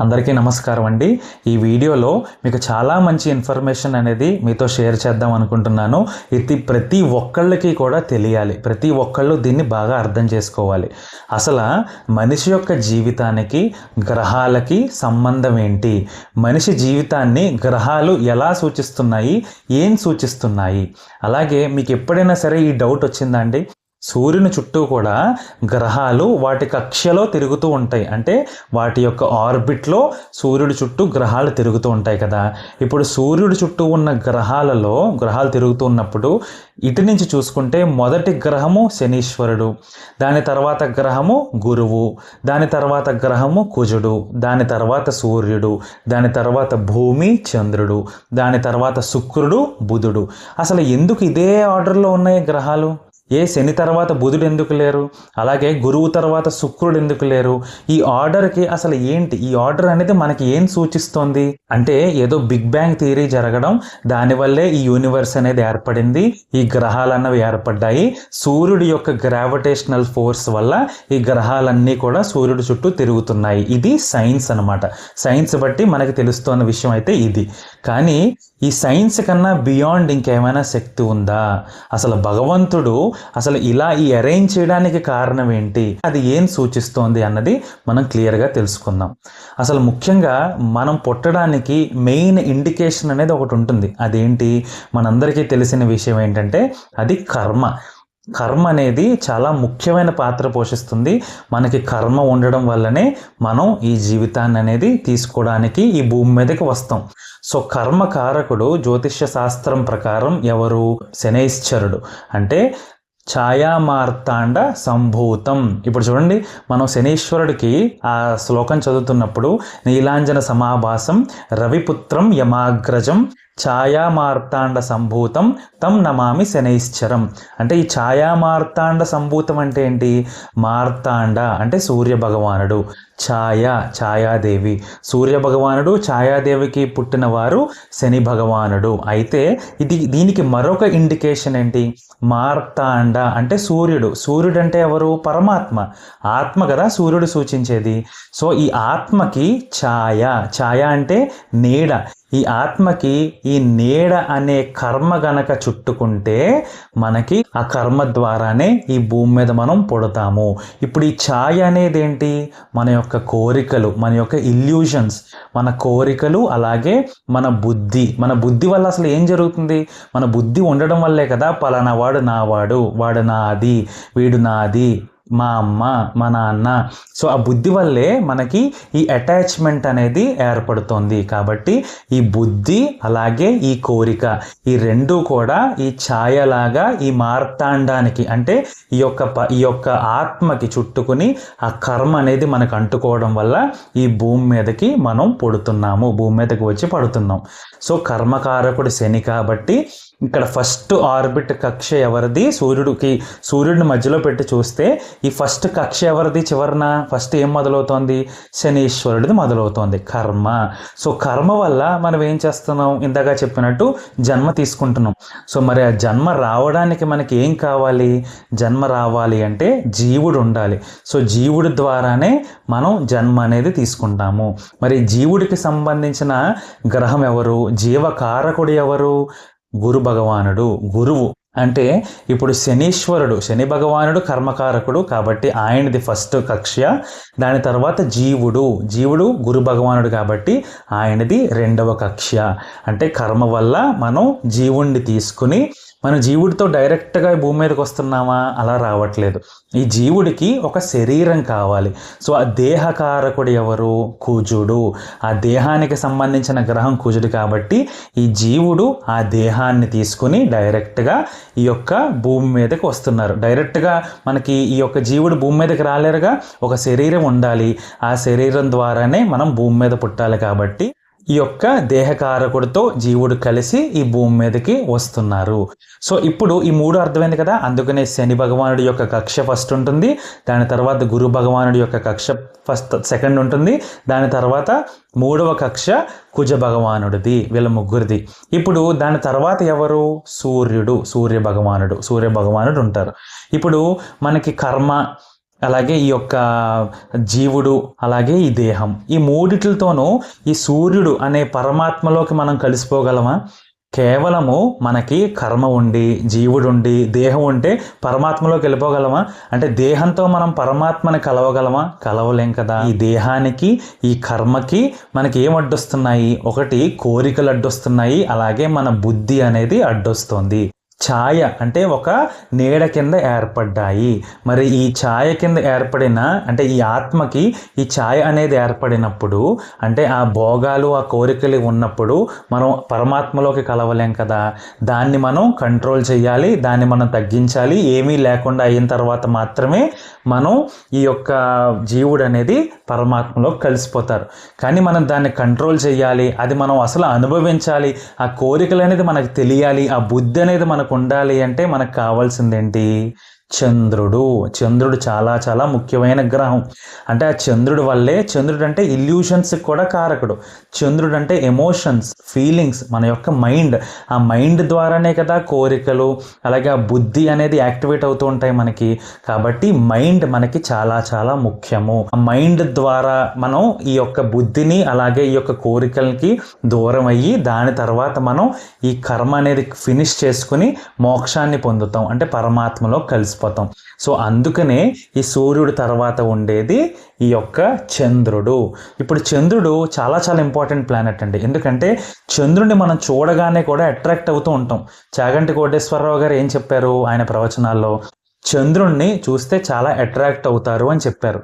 అందరికీ నమస్కారం అండి. ఈ వీడియోలో మీకు చాలా మంచి ఇన్ఫర్మేషన్ అనేది మీతో షేర్ చేద్దాం అనుకుంటున్నాను. ఇది ప్రతి ఒక్కళ్ళకి కూడా తెలియాలి. ప్రతి ఒక్కళ్ళు దీన్ని బాగా అర్థం చేసుకోవాలి. అసలు మనిషి యొక్క జీవితానికి గ్రహాలకి సంబంధం ఏంటి? మనిషి జీవితాన్ని గ్రహాలు ఎలా సూచిస్తున్నాయి? ఏం సూచిస్తున్నాయి? అలాగే మీకు ఎప్పుడైనా సరే ఈ డౌట్ వచ్చిందా అండి? సూర్యుని చుట్టూ కూడా గ్రహాలు వాటి కక్షలో తిరుగుతూ ఉంటాయి. అంటే వాటి యొక్క ఆర్బిట్లో సూర్యుడి చుట్టూ గ్రహాలు తిరుగుతూ ఉంటాయి కదా. ఇప్పుడు సూర్యుడి చుట్టూ ఉన్న గ్రహాలలో గ్రహాలు తిరుగుతూ ఉన్నప్పుడు ఇటు నుంచి చూసుకుంటే మొదటి గ్రహము శనీశ్వరుడు దాని తర్వాత గ్రహము గురువు దాని తర్వాత గ్రహము కుజుడు దాని తర్వాత సూర్యుడు దాని తర్వాత భూమి చంద్రుడు దాని తర్వాత శుక్రుడు బుధుడు. అసలు ఎందుకు ఇదే ఆర్డర్లో ఉన్నాయి గ్రహాలు? ఏ శని తర్వాత బుధుడు ఎందుకు లేరు? అలాగే గురువు తర్వాత శుక్రుడు ఎందుకు లేరు? ఈ ఆర్డర్కి అసలు ఏంటి? ఈ ఆర్డర్ అనేది మనకి ఏం సూచిస్తోంది? అంటే ఏదో బిగ్ బ్యాంగ్ థియరీ జరగడం దానివల్లే ఈ యూనివర్స్ అనేది ఏర్పడింది ఈ గ్రహాలు అన్నవి ఏర్పడ్డాయి. సూర్యుడి యొక్క గ్రావిటేషనల్ ఫోర్స్ వల్ల ఈ గ్రహాలన్నీ కూడా సూర్యుడి చుట్టూ తిరుగుతున్నాయి. ఇది సైన్స్ అన్నమాట. సైన్స్ బట్టి మనకి తెలుస్తున్న విషయం అయితే ఇది. కానీ ఈ సైన్స్ కన్నా బియాండ్ ఇంకేమైనా శక్తి ఉందా? అసలు భగవంతుడు అసలు ఇలా ఈ అరేంజ్ చేయడానికి కారణం ఏంటి? అది ఏం సూచిస్తోంది అన్నది మనం క్లియర్గా తెలుసుకుందాం. అసలు ముఖ్యంగా మనం పుట్టడానికి మెయిన్ ఇండికేషన్ అనేది ఒకటి ఉంటుంది. అదేంటి? మనందరికీ తెలిసిన విషయం ఏంటంటే అది కర్మ. కర్మ అనేది చాలా ముఖ్యమైన పాత్ర పోషిస్తుంది. మనకి కర్మ ఉండడం వల్లనే మనం ఈ జీవితాన్ని అనేది తీసుకోవడానికి ఈ భూమి మీదకి వస్తాం. సో కర్మకారకుడు జ్యోతిష్య శాస్త్రం ప్రకారం ఎవరు? శనైశ్చరుడు. అంటే ఛాయామార్తాండ సంభూతం. ఇప్పుడు చూడండి మనం శనీశ్వరుడికి ఆ శ్లోకం చదువుతున్నప్పుడు నీలాంజన సమాభాసం రవిపుత్రం యమాగ్రజం ఛాయామార్తాండ సంభూతం తం నమామి శనైశ్చరం. అంటే ఈ ఛాయామార్తాండ సంభూతం అంటే ఏంటి? మార్తాండ అంటే సూర్య భగవానుడు ఛాయ ఛాయాదేవి. సూర్య భగవానుడు ఛాయాదేవికి పుట్టినవారు శని భగవానుడు అయితే ఇది దీనికి మరొక ఇండికేషన్ ఏంటి? మార్తాండ అంటే సూర్యుడు. సూర్యుడు అంటే ఎవరు? పరమాత్మ. ఆత్మ కదా సూర్యుడు సూచించేది. సో ఈ ఆత్మకి ఛాయ. ఛాయ అంటే నీడ. ఈ ఆత్మకి ఈ నీడ అనే కర్మ గనక చుట్టుకుంటే మనకి ఆ కర్మ ద్వారానే ఈ భూమి మీద మనం పుడతాము. ఇప్పుడు ఈ ఛాయ అనేది ఏంటి? మన యొక్క కోరికలు మన యొక్క ఇల్యూషన్స్ మన కోరికలు అలాగే మన బుద్ధి. మన బుద్ధి వల్ల అసలు ఏం జరుగుతుంది? మన బుద్ధి ఉండడం వల్లే కదా పలానా వాడు నావాడు వాడు నాది వీడు నాది. మా అమ్మ మా నాన్న. సో ఆ బుద్ధి వల్లే మనకి ఈ అటాచ్మెంట్ అనేది ఏర్పడుతుంది. కాబట్టి ఈ బుద్ధి అలాగే ఈ కోరిక ఈ రెండు కూడా ఈ ఛాయలాగా ఈ మార్తాండానికి అంటే ఈ యొక్క ప ఈ యొక్క ఆత్మకి చుట్టుకుని ఆ కర్మ అనేది మనకు అంటుకోవడం వల్ల ఈ భూమి మీదకి మనం పడుతున్నాము. భూమి మీదకి వచ్చి పడుతున్నాం. సో కర్మకారకుడు శని కాబట్టి ఇక్కడ ఫస్ట్ ఆర్బిట్ కక్ష ఎవరిది? సూర్యుడికి సూర్యుడిని మధ్యలో పెట్టి చూస్తే ఈ ఫస్ట్ కక్ష ఎవరిది చివరన? ఫస్ట్ ఏం మొదలవుతోంది? శనీశ్వరుడిది మొదలవుతోంది కర్మ. సో కర్మ వల్ల మనం ఏం చేస్తున్నాం? ఇందాక చెప్పినట్టు జన్మ తీసుకుంటున్నాం. సో మరి ఆ జన్మ రావడానికి మనకి ఏం కావాలి? జన్మ రావాలి అంటే జీవుడు ఉండాలి. సో జీవుడి ద్వారానే మనం జన్మ అనేది తీసుకుంటాము. మరి జీవుడికి సంబంధించిన గ్రహం ఎవరు? జీవకారకుడు ఎవరు? గురు భగవానుడు గురువు. అంటే ఇప్పుడు శనీశ్వరుడు శని భగవానుడు కర్మకారకుడు కాబట్టి ఆయనది ఫస్ట్ కక్ష దాని తర్వాత జీవుడు జీవుడు గురు భగవానుడు కాబట్టి ఆయనది రెండవ కక్ష అంటే కర్మ వల్ల మనం జీవుణ్ణి తీసుకుని మన జీవుడితో డైరెక్ట్గా భూమి మీదకి వస్తున్నామా? అలా రావట్లేదు. ఈ జీవుడికి ఒక శరీరం కావాలి. సో ఆ దేహకారకుడు ఎవరు? కూజుడు. ఆ దేహానికి సంబంధించిన గ్రహం కూజుడు కాబట్టి ఈ జీవుడు ఆ దేహాన్ని తీసుకుని డైరెక్ట్గా ఈ యొక్క భూమి మీదకి వస్తున్నారు. డైరెక్ట్గా మనకి ఈ యొక్క జీవుడు భూమి మీదకి రాలేరుగా ఒక శరీరం ఉండాలి. ఆ శరీరం ద్వారానే మనం భూమి మీద పుట్టాలి కాబట్టి ఈ యొక్క దేహకారకుడితో జీవుడు కలిసి ఈ భూమి మీదకి వస్తున్నారు. సో ఇప్పుడు ఈ మూడు అర్థమైంది కదా? అందుకనే శని భగవానుడి యొక్క కక్ష ఫస్ట్ ఉంటుంది. దాని తర్వాత గురు భగవానుడి యొక్క కక్ష ఫస్ట్ సెకండ్ ఉంటుంది. దాని తర్వాత మూడవ కక్ష కుజ భగవానుడిది వీళ్ళ ముగ్గురిది. ఇప్పుడు దాని తర్వాత ఎవరు? సూర్యుడు సూర్య భగవానుడు సూర్య భగవానుడు ఉంటారు. ఇప్పుడు మనకి కర్మ అలాగే ఈ యొక్క జీవుడు అలాగే ఈ దేహం. ఈ మూడిటితోనూ ఈ సూర్యుడు అనే పరమాత్మలోకి మనం కలిసిపోగలమా? కేవలము మనకి కర్మ ఉండి జీవుడు ఉండి దేహం ఉంటే పరమాత్మలోకి వెళ్ళిపోగలమా? అంటే దేహంతో మనం పరమాత్మని కలవగలమా? కలవలేం కదా. ఈ దేహానికి ఈ కర్మకి మనకి ఏం అడ్డొస్తున్నాయి? ఒకటి కోరికలు అడ్డొస్తున్నాయి అలాగే మన బుద్ధి అనేది అడ్డొస్తుంది. ఛాయ అంటే ఒక నీడ కింద ఏర్పడ్డాయి. మరి ఈ ఛాయ కింద ఏర్పడిన అంటే ఈ ఆత్మకి ఈ ఛాయ అనేది ఏర్పడినప్పుడు అంటే ఆ భోగాలు ఆ కోరికలు ఉన్నప్పుడు మనం పరమాత్మలోకి కలవలేం కదా. దాన్ని మనం కంట్రోల్ చేయాలి దాన్ని మనం తగ్గించాలి. ఏమీ లేకుండా అయిన తర్వాత మాత్రమే మనం ఈ యొక్క జీవుడు అనేది పరమాత్మలోకి కలిసిపోతారు. కానీ మనం దాన్ని కంట్రోల్ చేయాలి అది మనం అసలు అనుభవించాలి. ఆ కోరికలు అనేది మనకు తెలియాలి ఆ బుద్ధి అనేది మనకు ఉండాలి అంటే మనకు కావాల్సిందేంటి? చంద్రుడు. చంద్రుడు చాలా చాలా ముఖ్యమైన గ్రహం. అంటే ఆ చంద్రుడి వల్లే చంద్రుడు అంటే ఇల్యూషన్స్ కూడా కారకుడు. చంద్రుడు అంటే ఎమోషన్స్ ఫీలింగ్స్ మన యొక్క మైండ్ ఆ మైండ్ ద్వారానే కదా కోరికలు అలాగే ఆ బుద్ధి అనేది యాక్టివేట్ అవుతూ ఉంటాయి మనకి. కాబట్టి మైండ్ మనకి చాలా చాలా ముఖ్యము. ఆ మైండ్ ద్వారా మనం ఈ యొక్క బుద్ధిని అలాగే ఈ యొక్క కోరికలకి దూరం అయ్యి దాని తర్వాత మనం ఈ కర్మ అనేది ఫినిష్ చేసుకుని మోక్షాన్ని పొందుతాం. అంటే పరమాత్మలో కలిసి కలిసిపోతాం సో అందుకనే ఈ సూర్యుడు తర్వాత ఉండేది ఈ యొక్క చంద్రుడు. ఇప్పుడు చంద్రుడు చాలా చాలా ఇంపార్టెంట్ ప్లానెట్ అండి. ఎందుకంటే చంద్రుడిని మనం చూడగానే కూడా అట్రాక్ట్ అవుతూ ఉంటాం. చాగంటి కోటేశ్వరరావు గారు ఏం చెప్పారు ఆయన ప్రవచనాల్లో? చంద్రుణ్ణి చూస్తే చాలా అట్రాక్ట్ అవుతారు అని చెప్పారు.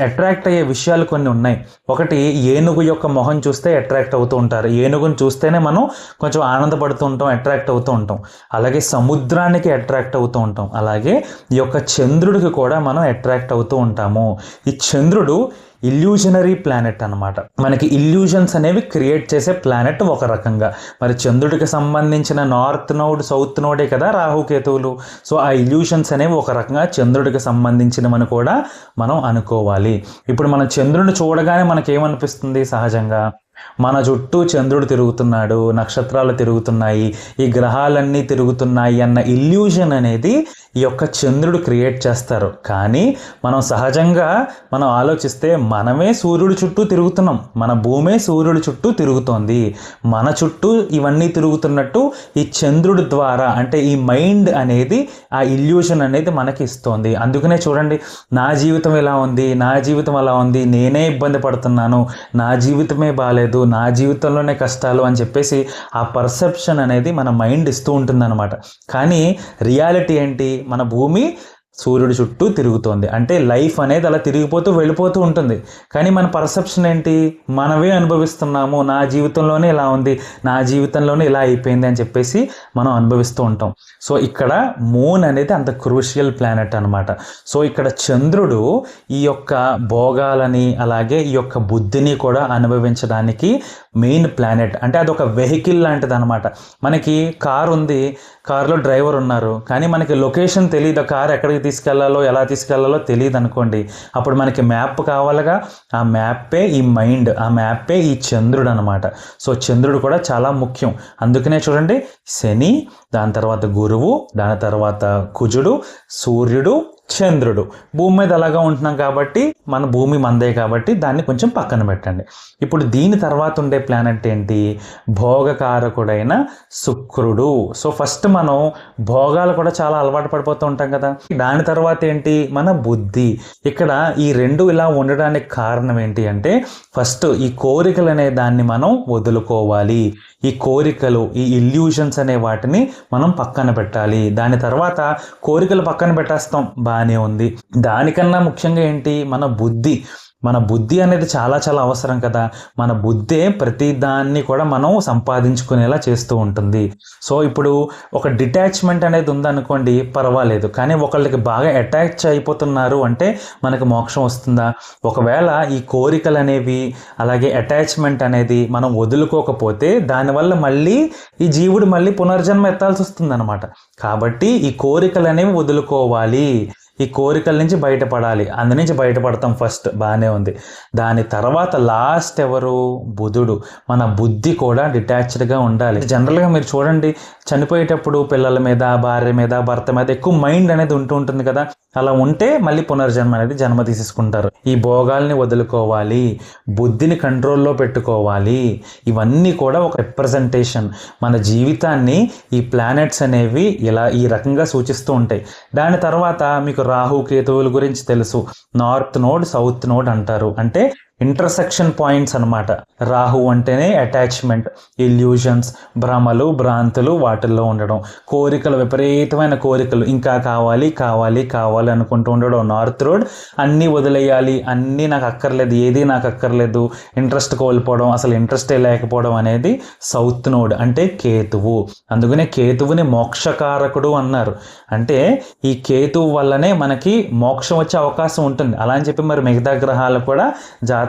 అట్రాక్ట్ అయ్యే విషయాలు కొన్ని ఉన్నాయి. ఒకటి ఏనుగు యొక్క మొహం చూస్తే అట్రాక్ట్ అవుతూ ఉంటారు. ఏనుగుని చూస్తేనే మనం కొంచెం ఆనందపడుతూ ఉంటాం అట్రాక్ట్ అవుతూ ఉంటాం. అలాగే సముద్రానికి అట్రాక్ట్ అవుతూ ఉంటాం. అలాగే ఈ యొక్క చంద్రుడికి కూడా మనం అట్రాక్ట్ అవుతూ ఉంటాము. ఈ చంద్రుడు ఇల్యూజనరీ ప్లానెట్ అన్నమాట. మనకి ఇల్యూజన్స్ అనేవి క్రియేట్ చేసే ప్లానెట్ ఒక రకంగా. మరి చంద్రుడికి సంబంధించిన నార్త్ నోడ్ సౌత్ నోడే కదా రాహుకేతువులు సో ఆ ఇల్యూషన్స్ అనేవి ఒక రకంగా చంద్రుడికి సంబంధించినవని కూడా మనం అనుకోవాలి. ఇప్పుడు మనం చంద్రుడిని చూడగానే మనకేమనిపిస్తుంది సహజంగా? మన చుట్టూ చంద్రుడు తిరుగుతున్నాడు నక్షత్రాలు తిరుగుతున్నాయి ఈ గ్రహాలన్నీ తిరుగుతున్నాయి అన్న ఇల్యూజన్ అనేది ఈ యొక్క చంద్రుడు క్రియేట్ చేస్తారు. కానీ మనం సహజంగా మనం ఆలోచిస్తే మనమే సూర్యుడి చుట్టూ తిరుగుతున్నాం. మన భూమే సూర్యుడి చుట్టూ తిరుగుతోంది. మన చుట్టూ ఇవన్నీ తిరుగుతున్నట్టు ఈ చంద్రుడి ద్వారా అంటే ఈ మైండ్ అనేది ఆ ఇల్యూషన్ అనేది మనకి ఇస్తోంది. అందుకనే చూడండి నా జీవితం ఎలా ఉంది? నా జీవితం ఎలా ఉంది. నేనే ఇబ్బంది పడుతున్నాను. నా జీవితమే బాగాలేదు నా జీవితంలోనే కష్టాలు అని చెప్పేసి ఆ పర్సెప్షన్ అనేది మన మైండ్ ఇస్తూ ఉంటుందన్నమాట. కానీ రియాలిటీ ఏంటి? మన భూమి సూర్యుడి చుట్టూ తిరుగుతోంది. అంటే లైఫ్ అనేది అలా తిరిగిపోతూ వెళ్ళిపోతూ ఉంటుంది. కానీ మన పర్సెప్షన్ ఏంటి? మనమే అనుభవిస్తున్నాము. నా జీవితంలోనే ఇలా ఉంది. నా జీవితంలోనే ఇలా అయిపోయింది అని చెప్పేసి మనం అనుభవిస్తూ ఉంటాం. సో ఇక్కడ మూన్ అనేది అంత క్రూషియల్ ప్లానెట్ అనమాట సో ఇక్కడ చంద్రుడు ఈ యొక్క భోగాలని అలాగే ఈ యొక్క బుద్ధిని కూడా అనుభవించడానికి మెయిన్ ప్లానెట్. అంటే అది ఒక వెహికల్ లాంటిది అనమాట మనకి కారు ఉంది కారులో డ్రైవర్ ఉన్నారు. కానీ మనకి లొకేషన్ తెలియదు ఆ కార్ ఎక్కడికి తీసుకెళ్ళాలో ఎలా తీసుకెళ్ళాలో తెలియదు అనుకోండి. అప్పుడు మనకి మ్యాప్ కావాలిగా ఆ మ్యాపే ఈ మైండ్ ఆ మ్యాపే ఈ చంద్రుడు అనమాట సో చంద్రుడు కూడా చాలా ముఖ్యం. అందుకనే చూడండి శని దాని తర్వాత గురువు దాని తర్వాత కుజుడు సూర్యుడు చంద్రుడు. భూమి మీద అలాగా ఉంటున్నాం కాబట్టి మన భూమి మందే కాబట్టి దాన్ని కొంచెం పక్కన పెట్టండి. ఇప్పుడు దీని తర్వాత ఉండే ప్లానెట్ ఏంటి? భోగకారకుడైన శుక్రుడు. సో ఫస్ట్ మనం భోగాలు కూడా చాలా అలవాటు పడిపోతూ ఉంటాం కదా. దాని తర్వాత ఏంటి? మన బుద్ధి. ఇక్కడ ఈ రెండు ఇలా ఉండడానికి కారణం ఏంటి అంటే ఫస్ట్ ఈ కోరికలు అనే దాన్ని మనం వదులుకోవాలి. ఈ కోరికలు ఈ ఇల్యూషన్స్ అనే వాటిని మనం పక్కన పెట్టాలి. దాని తర్వాత కోరికలు పక్కన పెట్టేస్తాం. బాగానే ఉంది. దానికన్నా ముఖ్యంగా ఏంటి? మన బుద్ధి. మన బుద్ధి అనేది చాలా చాలా అవసరం కదా. మన బుద్ధే ప్రతి దాన్ని కూడా మనం సంపాదించుకునేలా చేస్తూ ఉంటుంది. సో ఇప్పుడు ఒక డిటాచ్మెంట్ అనేది ఉందనుకోండి పర్వాలేదు. కానీ ఒకళ్ళకి బాగా అటాచ్ అయిపోతున్నారు అంటే మనకు మోక్షం వస్తుందా? ఒకవేళ ఈ కోరికలు అనేవి అలాగే అటాచ్మెంట్ అనేది మనం వదులుకోకపోతే దానివల్ల మళ్ళీ ఈ జీవుడు మళ్ళీ పునర్జన్మ ఎత్తాల్సి వస్తుంది కాబట్టి ఈ కోరికలు అనేవి వదులుకోవాలి. ఈ కోరికల నుంచి బయటపడాలి. అందు నుంచి బయటపడతాం ఫస్ట్. బాగానే ఉంది. దాని తర్వాత లాస్ట్ ఎవరు? బుధుడు. మన బుద్ధి కూడా డిటాచ్డ్గా ఉండాలి. జనరల్గా మీరు చూడండి. చనిపోయేటప్పుడు పిల్లల మీద భార్య మీద భర్త మీద ఎక్కువ మైండ్ అనేది ఉంటూ ఉంటుంది కదా. అలా ఉంటే మళ్ళీ పునర్జన్మ అనేది జన్మ తీసేసుకుంటారు. ఈ భోగాల్ని వదులుకోవాలి. బుద్ధిని కంట్రోల్లో పెట్టుకోవాలి. ఇవన్నీ కూడా ఒక రిప్రజెంటేషన్ మన జీవితాన్ని ఈ ప్లానెట్స్ అనేవి ఇలా ఈ రకంగా సూచిస్తూ ఉంటాయి. దాని తర్వాత మీకు రాహు కేతువుల గురించి తెలుసు. నార్త్ నోడ్ సౌత్ నోడ్ అంటారు. అంటే ఇంటర్సెక్షన్ పాయింట్స్ అన్నమాట. రాహు అంటేనే అటాచ్మెంట్ ఇల్యూషన్స్ భ్రమలు భ్రాంతులు వాటిల్లో ఉండడం. కోరికలు విపరీతమైన కోరికలు. ఇంకా కావాలి కావాలి కావాలి అనుకుంటూ ఉండడం. నార్త్ రోడ్ అన్నీ వదిలేయాలి. అన్నీ నాకు అక్కర్లేదు. ఏది నాకు అక్కర్లేదు. ఇంట్రెస్ట్ కోల్పోవడం అసలు ఇంట్రెస్టే లేకపోవడం అనేది సౌత్ నోడ్. అంటే కేతువు. అందుకనే కేతువుని మోక్షకారకుడు అన్నారు. అంటే ఈ కేతువు వల్లనే మనకి మోక్షం వచ్చే అవకాశం ఉంటుంది. అలా అని చెప్పి మరి మిగతా గ్రహాలు కూడా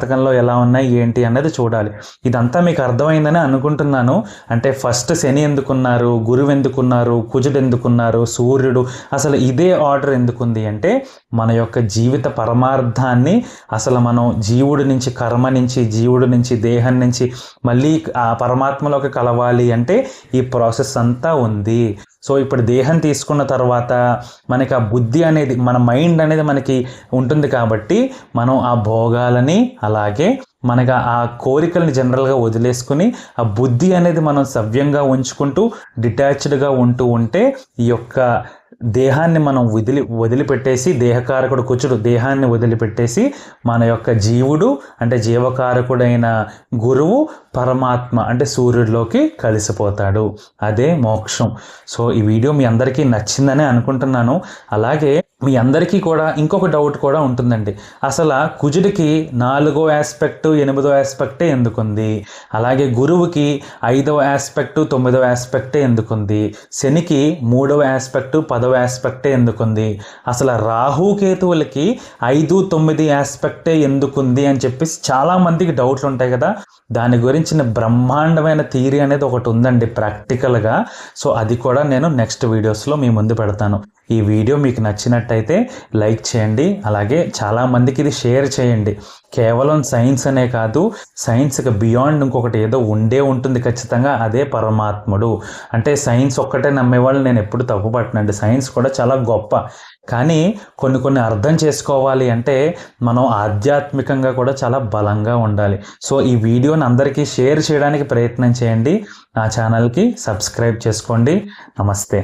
జాతకంలో ఎలా ఉన్నాయి ఏంటి అన్నది చూడాలి. ఇదంతా మీకు అర్థమైందని అనుకుంటున్నాను. అంటే ఫస్ట్ శని ఎందుకున్నారు గురువు ఎందుకున్నారు కుజుడు ఎందుకున్నారు సూర్యుడు అసలు ఇదే ఆర్డర్ ఎందుకుంది అంటే మన యొక్క జీవిత పరమార్థాన్ని అసలు మనం జీవుడి నుంచి కర్మ నుంచి జీవుడి నుంచి దేహం నుంచి మళ్ళీ ఆ పరమాత్మలోకి కలవాలి అంటే ఈ ప్రాసెస్ అంతా ఉంది. సో ఇప్పుడు దేహం తీసుకున్న తర్వాత మనకి ఆ బుద్ధి అనేది మన మైండ్ అనేది మనకి ఉంటుంది కాబట్టి మనం ఆ భోగాలని అలాగే మనకి ఆ కోరికల్ని జనరల్గా వదిలేసుకుని ఆ బుద్ధి అనేది మనం సవ్యంగా ఉంచుకుంటూ డిటాచ్డ్గా ఉంటూ ఉంటే ఈ యొక్క దేహాన్ని మనం వదిలి వదిలిపెట్టేసి దేహకారకుడు కుచుడు దేహాన్ని వదిలిపెట్టేసి మన యొక్క జీవుడు అంటే జీవకారకుడైన గురువు పరమాత్మ అంటే సూర్యుడిలోకి కలిసిపోతాడు. అదే మోక్షం. సో ఈ వీడియో మీ అందరికీ నచ్చిందని అనుకుంటున్నాను. అలాగే మీ అందరికీ కూడా ఇంకొక డౌట్ కూడా ఉంటుందండి. అసలు కుజుడికి నాలుగో ఆస్పెక్టు ఎనిమిదో ఆస్పెక్టే ఎందుకుంది? అలాగే గురువుకి ఐదవ ఆస్పెక్టు తొమ్మిదవ ఆస్పెక్టే ఎందుకుంది? శనికి మూడవ ఆస్పెక్టు పదవ ఆస్పెక్టే ఎందుకుంది? అసలు రాహుకేతువులకి ఐదు తొమ్మిది ఆస్పెక్టే ఎందుకుంది అని చెప్పేసి చాలామందికి డౌట్లు ఉంటాయి కదా. దాని గురించిన బ్రహ్మాండమైన థీరీ అనేది ఒకటి ఉందండి ప్రాక్టికల్గా సో అది కూడా నేను నెక్స్ట్ వీడియోస్లో మీ ముందు పెడతాను. ఈ వీడియో మీకు నచ్చినట్టయితే లైక్ చేయండి. అలాగే చాలామందికి ఇది షేర్ చేయండి. కేవలం సైన్స్ అనే కాదు సైన్స్కి బియాండ్ ఇంకొకటి ఏదో ఉండే ఉంటుంది ఖచ్చితంగా అదే పరమాత్ముడు. అంటే సైన్స్ ఒక్కటే నమ్మేవాళ్ళు నేను ఎప్పుడు తప్పు పట్టనండి సైన్స్ కూడా చాలా గొప్ప. కానీ కొన్ని కొన్ని అర్థం చేసుకోవాలి అంటే మనం ఆధ్యాత్మికంగా కూడా చాలా బలంగా ఉండాలి. సో ఈ వీడియోని అందరికీ షేర్ చేయడానికి ప్రయత్నం చేయండి. నా ఛానల్కి సబ్స్క్రైబ్ చేసుకోండి. నమస్తే.